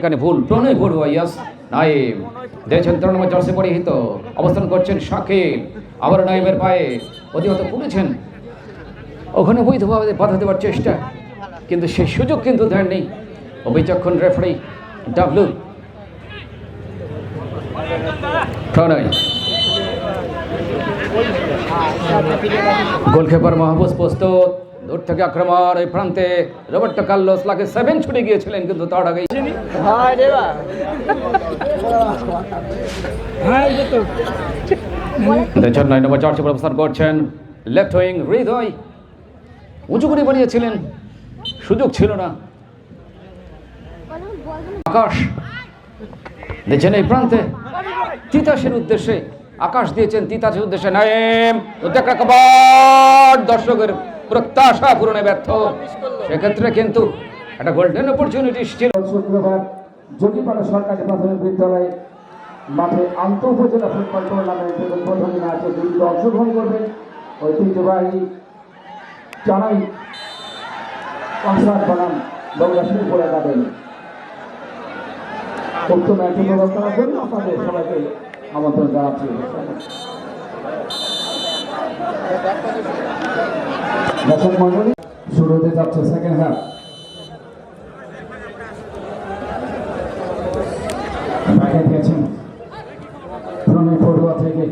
এখানে ভুল, প্রণয় পড়ুয়া ইয়াস নাইম দেখছেন নম্বর জার্সি পরিহিত, অবস্থান করছেন শাকিল। আবার নাইমের পায়ে অধিহত পড়েছেন ওখানে বৈধভাবে বাধা দেওয়ার চেষ্টা, কিন্তু সেই সুযোগ কিন্তু দেননি। অবিচক্ষণ রেফারি ডাবলু। প্রণয়। গোলকিপার মাহবুজ প্রস্তুত। দূর থেকে আক্রমণ ওই প্রান্তে রবার্টো কার্লোস লাকে সেভেন ছুটে গিয়েছিলেন কিন্তু তার দেখছেন নয় নম্বর চার্চে অবস্থান করছেন লেফট উইং হৃদয় উঁচু করে বানিয়েছিলেন। সুযোগ ছিল না। আকাশ দেখছেন এই প্রান্তে। তিতাসের উদ্দেশ্যে আকাশ দিয়েছেন তিতাসের উদ্দেশ্যে। নাইম দর্শকের প্রত্যাশা পূরণে ব্যর্থ। সেক্ষেত্রে কিন্তু একটা গোল্ডেন অপরচুনিটি ছিল শুক্রবার যোগীপাড়া সরকারি প্রাথমিক বিদ্যালয়ে মাঠে আন্ত উপজেলা ফুটবল টুর্নামেন্টের উদ্বোধনী ম্যাচে অংশগ্রহণ করবেন। ঐতিহ্যবাহী চারাই কনসার্ট বানান বগুড়া শিল্পর একাডেমি উক্ত ম্যাচে করার জন্য আপনাদের সবাইকে আমন্ত্রণ জানাচ্ছি। দর্শক মন্ডলী শুরু হতে যাচ্ছে সেকেন্ড হাফ বাইরে থেকে।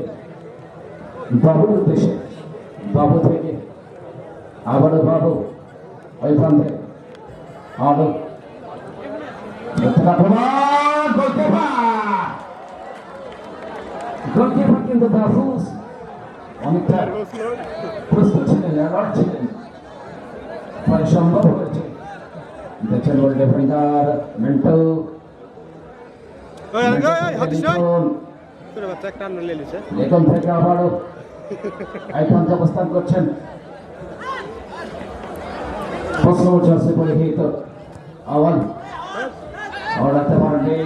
বাবু থেকে আবারও বাবু ওই প্রান্তে আলো গোলকিপার কিন্তু মাহফুজ অনেকটা প্রস্তুত ছিলেন অ্যালার্ট ছিলেন ফলে সম্ভব হয়েছে দেখছেন ওর ডিফেন্ডার মেন্টাল ওই আলগা, ওই, হাতিস নয়। লিখন ছোট বাচ্চা একটা আন্না লে লিছে লিখন থেকে আবারও আইকন অবস্থান করছেন প্রশ্ন উঠছে পরিহিত আওয়াল। আওয়ালাতে পারবে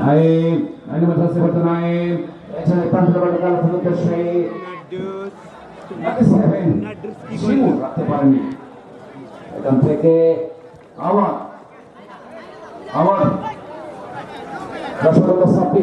নাইম। নাইম মাদ্রাসা করতে নাইম। এখানে প্রান্ত বাটা কাল ফুলকে সেই নাকি সেভেন শিমু রাখতে পারেনি এখান থেকে আওয়াল। আওয়াল। রসগোল্লা সাপি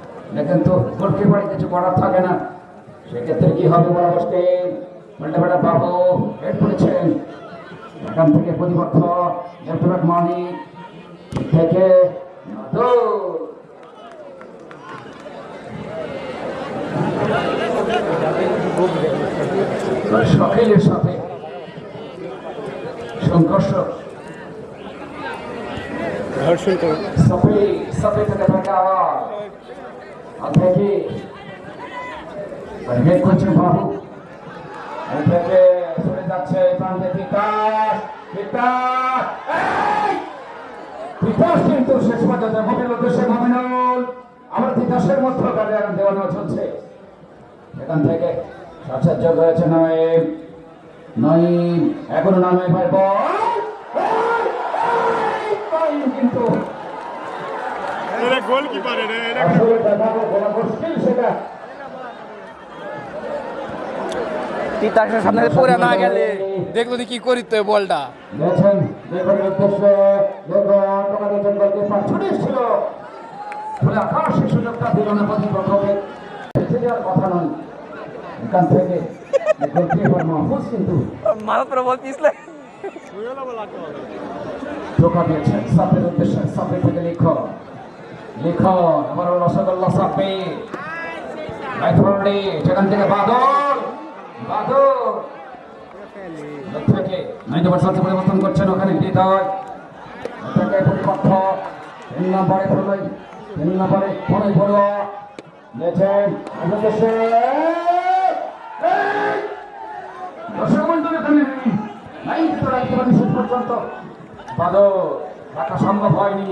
দেখেন তো গোলকিপারে কিছু করার থাকে না। সেক্ষেত্রে কি হবে বরাবরকে পাল্টাপাল্টা বাবু হেড করেছেন। এখান থেকে প্রতিপক্ষ লেফটেন্যান্ট মানিক থেকে নাদুর। সাথে সংঘর্ষ। ধর্ষণ করো। সফি সফি থেকে থাকা হেড করছেন বাবু এর থেকে সরে যাচ্ছে প্রান্তে বিকাশ বিকাশ! বিকাশ কিন্তু শেষ পর্যন্ত মমিনুল উদ্দেশ্যে মমিনুল আমার বিকাশের মধ্যে কাজে দেওয়ানো চলছে এখান থেকে সাক্ষাৎযোগ হয়েছে নয় নয় এখনও নামে ভাই কিন্তু এটা গোল কি পারে রে এটা আসলে দেখাবো বলা মুশকিল সেটা তিতাসের সামনে পড়ে না গেলে দেখল কি করি তো বলটা। দেখেন দেখুন উদ্দেশ্যে দেখুন তোমাদের জন্য যে পাঁচশো ছিল ফলে আকাশের সুযোগটা দিল না প্রতিপক্ষকে। বেঁচে যাওয়ার কথা নয়। এখান থেকে দেখুন কিপার মাহফুজ কিন্তু মাথা পরে বল পিছলে ধোকা দিয়েছেন। সাপের উদ্দেশ্যে সাপের থেকে লিখো লিখো আমার রসগোল্লা সাপে লাইফরন্ডি সেখান থেকে বাদল বাদল। থেকে নাইনটি পরিবর্তন করছেন ওখানে হৃদয়। থেকে প্রতিপক্ষ তিন নম্বরে প্রণয় তিন নম্বরে রাখতে পারেন শেষ পর্যন্ত। সম্ভব হয়নি।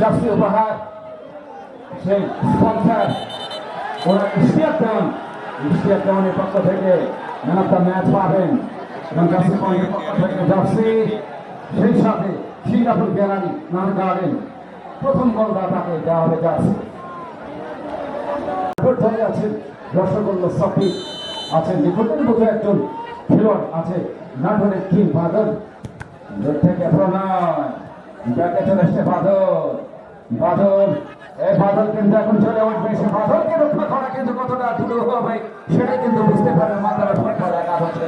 জার্সি উপহার, সেই স্পন্সার, ওরা ইশতিয়াক দেওয়ান ইশতিয়াক দেওয়ানের পক্ষ থেকে ম্যান অফ দ্য ম্যাচ পাবেন। এবং জার্সি পয়েন্টের পক্ষ থেকে জার্সি সেই সাথে সিঙ্গাপুর গ্যালারি নাম গার্ডেন, প্রথম গোলদাতাকে দেওয়া হবে জার্সি ধরে আছেন রসগোল্লা সফি। আছেন নিকটের মতো একজন খেলোয়াড়, আছে নাটনের কিং বাদল। থেকে প্রণয় ব্যাকে চলে এসছে বাদল। বাদল এই বাদল কিন্তু এখন চলে উঠবে। সে বাদলকে রক্ষা করা কিন্তু কতটা দূর হবে সেটাই কিন্তু বুঝতে পারবে ভোট করা কাজ হচ্ছে।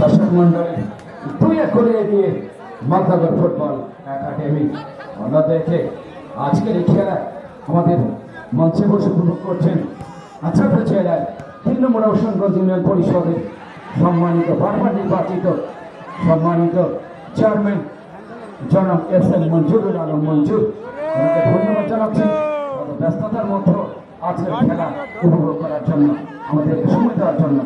দর্শক মন্ডলী, দুই এক করে এগিয়ে মাতাগর ফুটবল একাডেমি। অন্যদিকে আজকের এই খেলা আমাদের মঞ্চে বসে উপভোগ করছেন আচার্য জেলার তিন নম্বর অবসরগঞ্জ ইউনিয়ন পরিষদের সম্মানিত বারবার নির্বাচিত, সম্মানিত চেয়ারম্যান জনাব এস এম মঞ্জুরুল আলম মঞ্জুর। ওনাকে ধন্যবাদ জানাচ্ছি। ব্যস্ততার মধ্যে আজকের খেলা উপভোগ করার জন্য, আমাদের সময় দেওয়ার জন্য।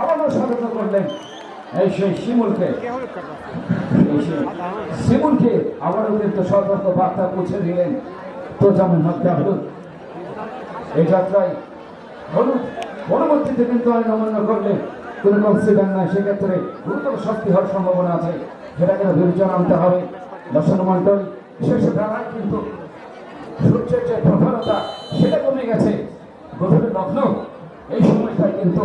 আবারও সতর্ক করলেন এই সেই শিমুলকে। শিমুলকে আবারও কিন্তু সতর্ক বার্তা পৌঁছে দিলেন। তো যেমন হত্যা হলুদ এই যাত্রায় হলুদ পরবর্তীতে কিন্তু আইন অমান্য করলে কোনো কনসিডার নাই সেক্ষেত্রে গুরুতর শাস্তি হওয়ার সম্ভাবনা আছে। যেটা কিন্তু বিবেচনা আনতে হবে। দর্শন মন্ডল শেষে দাঁড়ায় কিন্তু সূর্যের যে প্রখরতা, সেটা কমে গেছে। গভীর লগ্ন, এই সময়টায় কিন্তু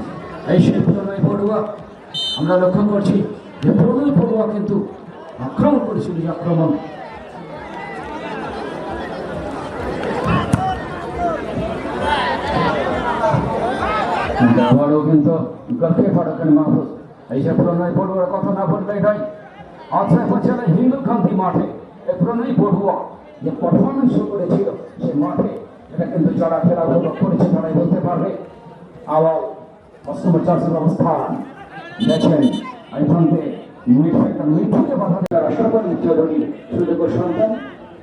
এই সেই প্রণয় পড়ুয়া, আমরা লক্ষ্য করছি যে প্রণয় পড়ুয়া কিন্তু আক্রমণ করেছিল যে আক্রমণ। আবারও কিন্তু এই না নয় বছরে হিন্দু মাঠে করেছিল, সে মাঠে এটা কিন্তু করেছে তারাই বলতে পারবে। আবার অষ্টম চার্জের অবস্থান দেখেন একটা মিঠুকে বাধা দেওয়ার সকল চৌধুরী সুযোগ্য সন্তান,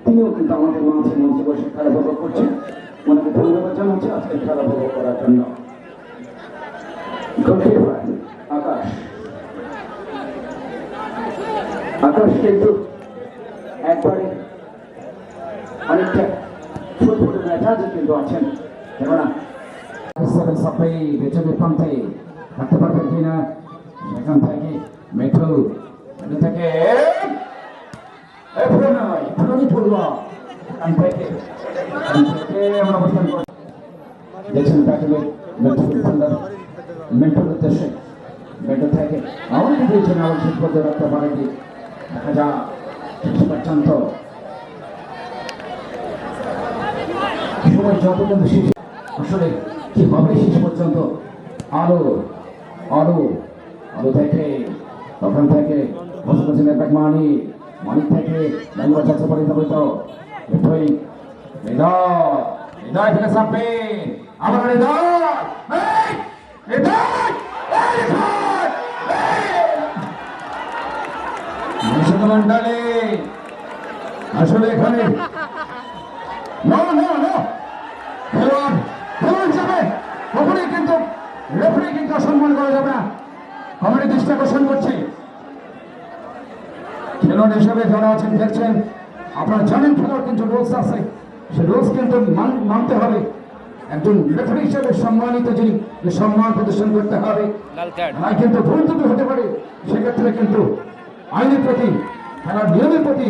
তিনিও কিন্তু আমাদের মাঝে মঞ্চে বসে খেলা উপভোগ করছেন। ওনাকে ধন্যবাদ জানাচ্ছি আজকে খেলা উপভোগ করার জন্য। আকাশ। আকাশ কিন্তু একবারে অনেকটা ফুটবলের মেজাজে কিন্তু আছেন। কেননা সেভেন সাপ্লাই বেচবে প্রান্তে থাকতে পারবেন কিনা সেখান থেকে মেঠু মেঠু থেকে প্রণয় প্রণয় পড়ুয়া এখান থেকে এখান থেকে আমরা অবস্থান করছি দেখছেন মেঠু সুন্দর মেন্টুর উদ্দেশ্যে মেন্টু থেকে আমাকে দিয়েছেন আবার শেষ পর্যন্ত রাখতে পারেনি দেখা যা শেষ পর্যন্ত সময় যত কিন্তু আসলে কি হবে শেষ পর্যন্ত। আলো আলো আলো থেকে, তখন থেকে বসে ছিলেন এক মানিক মানিক থেকে মন্ডলী আসলে এখানে না না না খেলোয়াড় খেলোয়াড় হিসাবে কখনোই কিন্তু রেফারি কিন্তু অসম্মান করা যাবে না কমিটি দৃষ্টি আকর্ষণ করছি খেলোয়াড় হিসেবে যারা আছেন দেখছেন আপনারা জানেন খেলার কিন্তু রুলস আছে। সে রুলস কিন্তু মানতে হবে। একজন রেফারি হিসেবে সম্মানিত যিনি সম্মান প্রদর্শন করতে হবে। আর কিন্তু ভুল ত্রুটি হতে পারে। সেক্ষেত্রে কিন্তু আইনের প্রতি খেলার নিয়মের প্রতি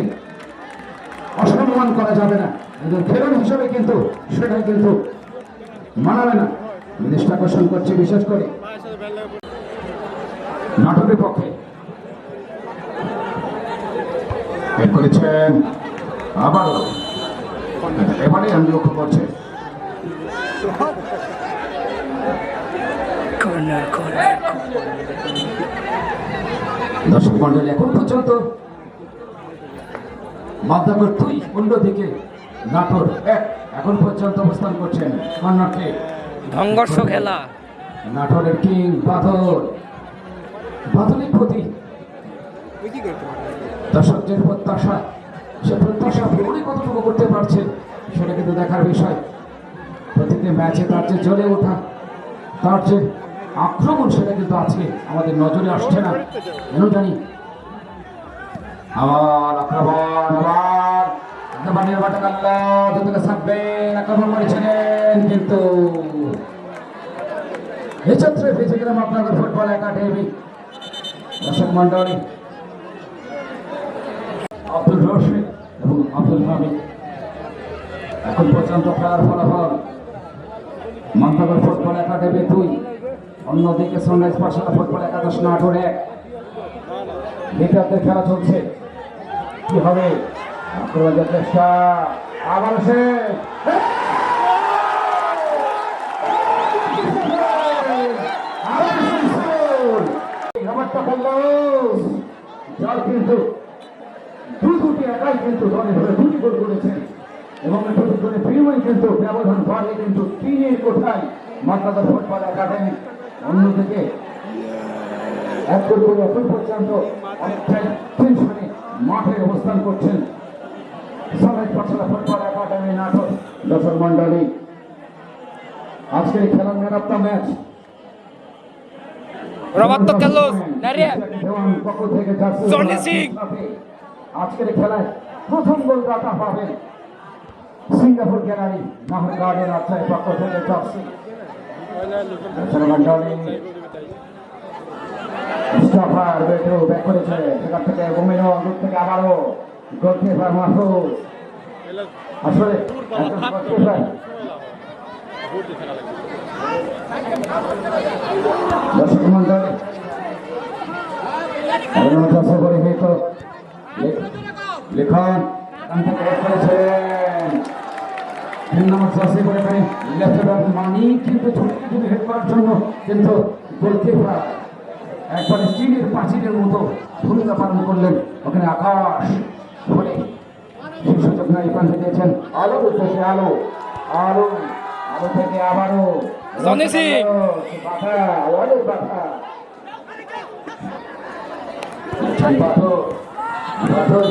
অসম্মান করা যাবে না। একজন খেলোয়াড় হিসেবে কিন্তু সেটা কিন্তু মানাবে না। দৃষ্টি আকর্ষণ করছে বিশেষ করে। নাটকের পক্ষে। বের করেছেন। আবারও এবারে আমি লক্ষ্য করছে। দর্শক মন্ডলী এখন পর্যন্ত মাধ্যমের দুই অন্যদিকে নাটোর এক এখন পর্যন্ত অবস্থান করছেন কর্ণাটকে সংঘর্ষ খেলা। নাটোরের কিং বাদল। বাদলের প্রতি দর্শকদের প্রত্যাশা, সে প্রত্যাশা পূরণে কতটুকু করতে পারছে সেটা কিন্তু দেখার বিষয়। প্রতিটি ম্যাচে তার যে জ্বলে ওঠা, তার যে আক্রমণ, সেটা কিন্তু আছে আমাদের নজরে আসছে না। কেন জানি। আবার আক্রমণ, আবার দুদিকে থাকবেন আক্রমণ কিন্তু গেলাম আপনাদের ফুটবল একাডেমি। দর্শক মন্ডলী আব্দুল রশিদ এবং আব্দুল হামিদ। এখন পর্যন্ত খেলার ফলাফল মন্তগর ফুটবল একাডেমি দুই, অন্যদিকে সানরাইজ পাঠশালা ফুটবল একাদশ নাটোর এক। বিদ্যার্থীর খেলা চলছে। কি হবে? আক্রমণের চেষ্টা। আবার যার কিন্তু একাই কিন্তু দলে ধরে দুটি গোল করেছেন। এবং দুটি গোলের বিনিময়ে কিন্তু ব্যবধান বাড়ে কিন্তু তিনের কোঠায় মাদ্রাসা ফুটবল একাডেমি। অন্যদিকে এক গোল করে এখন পর্যন্ত অনেকটাই টেনশনে মাঠে অবস্থান করছেন সাবেক পাঠশালা ফুটবল একাডেমি নাটক দর্শক মন্ডলী আজকের খেলার man of the match. Roberto Naria. Johnny Singh. আজকের খেলায় প্রথম গোল দাতা পাবেন সিঙ্গাপুর গ্যালারি নাহর গার্ডেন আচ্ছায় পক্ষ থেকে জার্সি দর্শক মন্ডলী লিখন। তিন নম্বর চাষে করে লেফট মানি কিন্তু ছুটে ছুটে হেড করার জন্য কিন্তু গোলকিপার একবার স্টিলের পাঁচিলের মতো ভূমিকা পালন করলেন। ওখানে আকাশ না এখান থেকে দিয়েছেন আলো আলো। আলো আলো থেকে আবারও। বাধা বাধা বাদল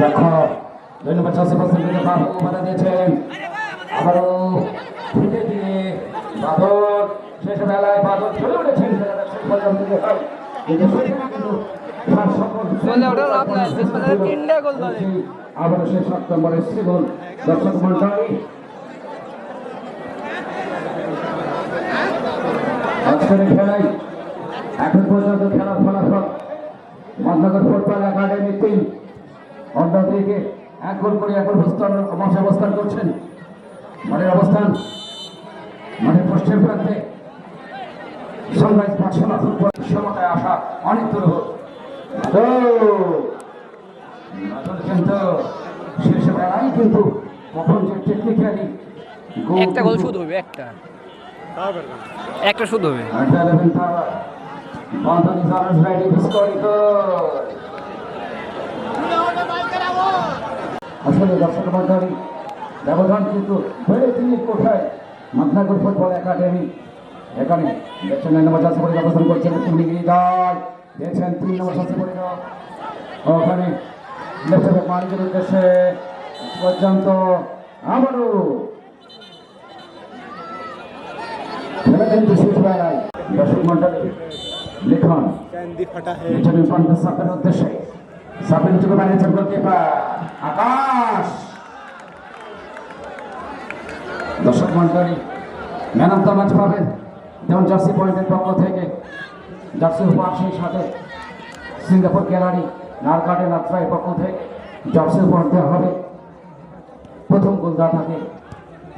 দেখো দুই নম্বর চাষে পাশে বাধা দিয়েছেন। আবারও ফুটে দিয়ে বাদল শেষ বেলায় বাদল চলে উঠেছেন। আবারও শেষ সেপ্টেম্বরে শ্রীগোল দর্শক মন্ডলী। আজকের খেলায় এখন পর্যন্ত খেলার ফলাফল মদনগর ফুটবল একাডেমি তিন অন্যদিকে এক গোল করে এখন অবস্থান মাঠে অবস্থান করছেন। মাঠের অবস্থান মাঠের পশ্চিম প্রান্তে সানরাইজ পাঠশালা ফুটবল সমতায় আসা অনেক দূর কিন্তু শেষ বেলায় কিন্তু কখন যে টেকনিক্যালি একটা গোল শুধু হবে একটা। একটা শুধু হবে। The 11th hour. Ready to score a goal. আসলে দর্শক মন্ডলী, ব্যবধান কিন্তু বেড়ে তিনি কোথায় মাদনাগর ফুটবল একাডেমি এখানে দেখছেন এক নম্বর চাষে পরিবার অবস্থান করছেন ডিগ্রি দল দেখছেন তিন নম্বর চাষে পরিবার ওখানে লেফট মালিকের উদ্দেশ্যে পর্যন্ত আবারও খেলা কিন্তু শেষ বেলায় দর্শক মন্ডলী লিখন। নিচের প্রান্ত সাপের উদ্দেশ্যে। সাবিন চুকে বানিয়েছেন গোলকিপার আকাশ। দর্শক মন্ডলী ম্যান অফ দ্য ম্যাচ পাবেন যেমন জার্সি পয়েন্টের পক্ষ থেকে। জার্সি উপহার সেই সাথে সিঙ্গাপুর গ্যালারি নারকাটে নাত্রায়ের পক্ষ থেকে। জার্সি উপহার দেওয়া হবে। প্রথম গোলদাতাকে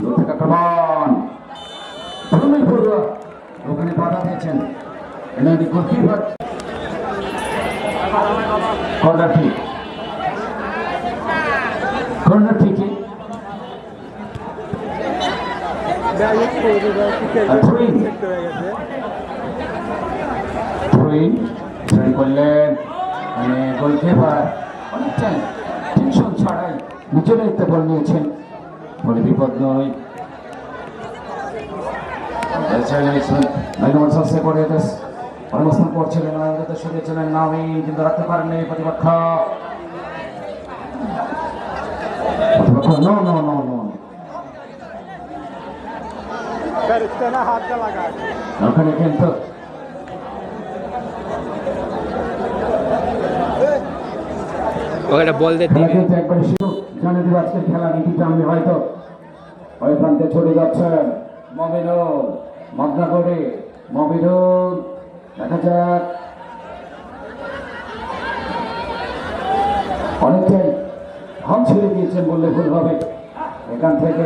দূর থেকে কামান ভূমি ওখানে বাধা দিয়েছেন এনাদি গোলকিপার কর্নার ঠিক কর্নার ঠিকই আর থ্রোইং থ্রোইং ছড়ি করলেন মানে গোলকিপার অনেকটাই টেনশন ছাড়াই নিজের দায়িত্বে বল নিয়েছেন। বলে বিপদ নয়। নম্বর সবসে পড়ে দেশ অবস্থান করছিলেন আনন্দতে শুনেছিলেন নামি কিন্তু রাখতে পারেননি প্রতিপক্ষ। নো নো নো নো ওখানে কিন্তু ওখানে বল দিয়ে কিন্তু একবারে শুরু। জানে দিব আজকের খেলা নীতিটা আমি হয়তো ওই প্রান্তে ছড়ে যাচ্ছেন। মমিনুল মগনা করে মমিনুল। দেখা যাক অনেকটাই হাম ছেড়ে দিয়েছেন বললে ভুল হবে এখান থেকে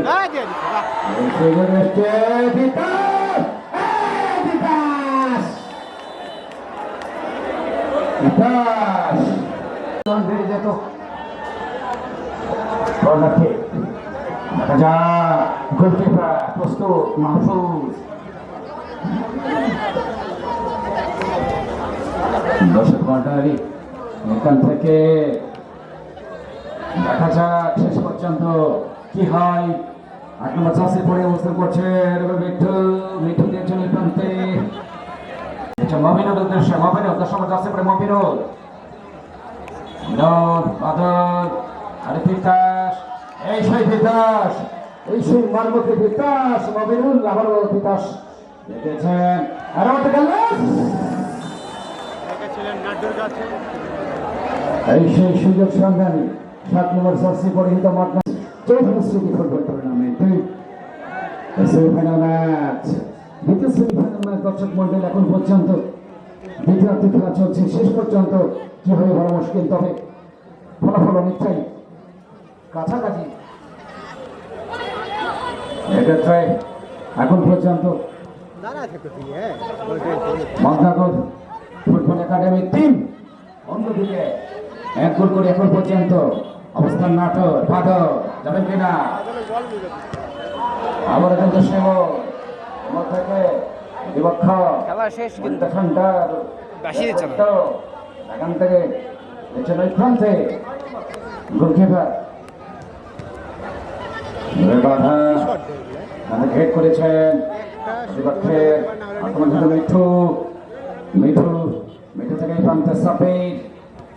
বেড়ে যেত। দেখা যাক গোলকিপার প্রস্তুত মাহফুজ দর্শক এখান থেকে দেখা যাক শেষ পর্যন্ত কি হয়। আট নম্বর চাষে পড়ে অবস্থান করছে মিঠু মিঠু দিয়েছেন এই প্রান্তে। মমিনুল উদ্দেশ্যে মমিনুল দশ নম্বর চাষে পড়ে বিনোদ বাদল, আরে তিতাস এই সেই তিতাস এই সেই মারমতি তিতাস মমিনুল আবারও তিতাস দেখেছেন? আর এই সেই সুযোগ সন্ধানী সাত নম্বর জার্সি পরিহিত মাত্রা চৌধুরী স্মৃতি ফুটবল টুর্নামেন্টে সেমিফাইনাল ম্যাচ। দ্বিতীয় সেমিফাইনাল ম্যাচ দর্শক মন্ডল এখন পর্যন্ত দ্বিতীয়ার্ধ খেলা চলছে শেষ পর্যন্ত কি হবে বড় মুশকিল তবে ফলাফল অনেকটাই কাছাকাছি। এক্ষেত্রে এখন পর্যন্ত মন্দাগর ফুটবল একাডেমির টিম অন্যদিকে এক গোল করে এখন পর্যন্ত অবস্থান নাটক বাদক যাবেন কিনা? আবার কিন্তু সেব থেকে বিপক্ষ খেলা শেষ কিন্তু না। এখান থেকে ওই প্রান্তে। গোলকিপার বাধা হেড করেছেন। বিপক্ষের আক্রমণ মিঠু। মিঠু মিঠু থেকে প্রান্তে সাপের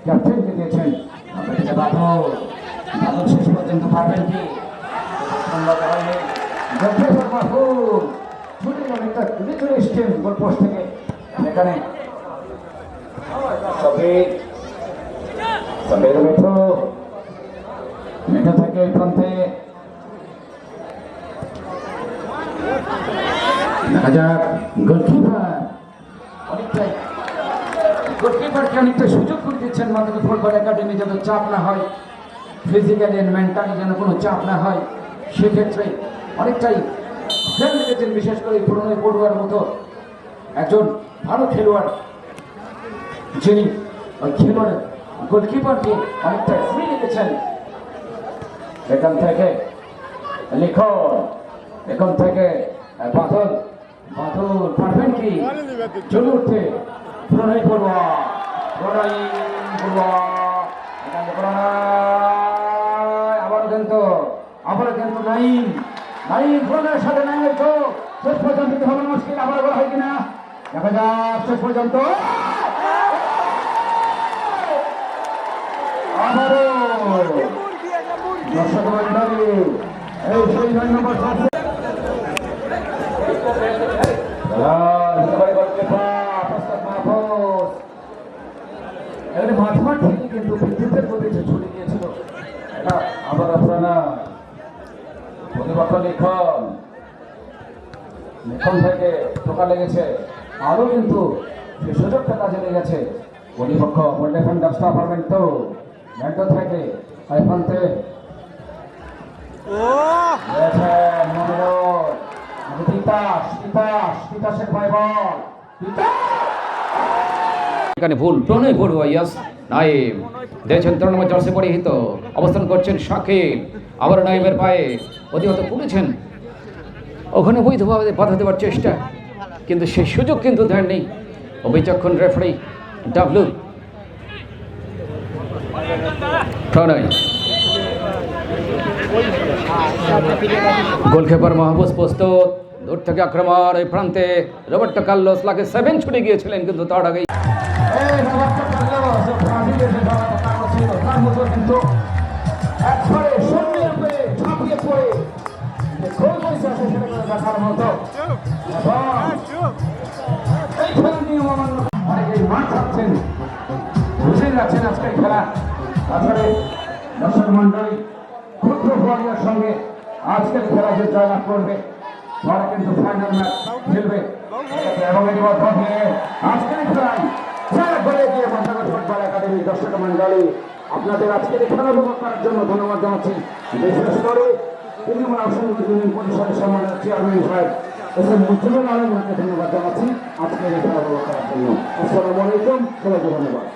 ক্যাপ্টেনকে দিয়েছেন? আপনার কাছে বাদল বাদল শেষ পর্যন্ত পারবেন কি? ছুটে অনেকটা দূরে চলে এসছেন গোল পোস্ট থেকে। এখানে। সাপের সাপের মিঠু। মিঠু থেকে এই দেখা যাক গোলকিপার। অনেকটাই। গোলকিপারকে অনেকটা সুযোগ করে দিচ্ছেন, মাত্র ফুটবল একাডেমি যাতে চাপ না হয় ফিজিক্যালি অ্যান্ড মেন্টালি যেন কোনো চাপ না হয়, সেক্ষেত্রে অনেকটাই খেয়াল রেখেছেন বিশেষ করে পুরনো পড়ুয়ার মতো একজন ভালো খেলোয়াড়, যিনি ওই খেলোয়াড় গোলকিপারকে অনেকটা ফ্রি রেখেছেন। এখান থেকে লিখন, এখান থেকে বাদল। বাদল পারবেন কি চলে উঠতে প্রণয় পড়ুয়া প্রণয় পড়ুয়া এখান থেকে প্রণয় আবার কিন্তু আবার কিন্তু নাইম নাইম প্রণয়ের সাথে নাইমের তো শেষ পর্যন্ত হবে মুশকিল আবার বলা হয় কিনা? দেখা যাক, শেষ পর্যন্ত। আবারও। দর্শক মন্ডলী এই সেই থেকে কিন্তু বিদ্যুতের লিখন লিখন থেকে টোকা লেগেছে আরও কিন্তু সে সুযোগটা কাজে লেগেছে প্রতিপক্ষ ডিফেন্ডার স্টাফারমেন্টও মেন্টো থেকে এই প্রান্তে রয়েছেন মনোরম। তিতাস তিতাস তিতাসের ভাই বল। এখানে ভুল প্রণয় পড়ুয়া ইয়াস নাইম। দেখছেন নম্বর জার্সি পরিহিত। অবস্থান করছেন শাকিল। আবার নাইমের পায়ে অধিহত পড়েছেন। ওখানে বৈধভাবে বাধা দেওয়ার চেষ্টা। কিন্তু সেই সুযোগ কিন্তু দেননি অবিচক্ষণ রেফারি ডাবলু প্রণয়। গোলকিপার মাহবুজ প্রস্তুত। দূর থেকে আক্রমণ এই প্রান্তে রবার্টো কার্লোস লাগে সেভেন ছুটে গিয়েছিলেন, কিন্তু তার আগেই আজকের খেলা। আজকের খেলা যে জয়লাভ করবে তারা কিন্তু ফাইনাল ম্যাচ খেলবে। এবং এই মধ্যে আজকের খেলায় জয় বলে দিয়ে মন্ত্রী ফুটবল একাডেমি দর্শক মন্ডলী, আপনাদের আজকের খেলা উপভোগ করার জন্য ধন্যবাদ জানাচ্ছি। বিশেষ করে তৃণমূল ইউনিয়ন পরিষদের সম্মানের চেয়ারম্যান সাহেব, এস মুজিবুল আলমকে ধন্যবাদ জানাচ্ছি আজকের খেলা উপভোগ করার জন্য। আসসালামু আলাইকুম, সবাইকে ধন্যবাদ।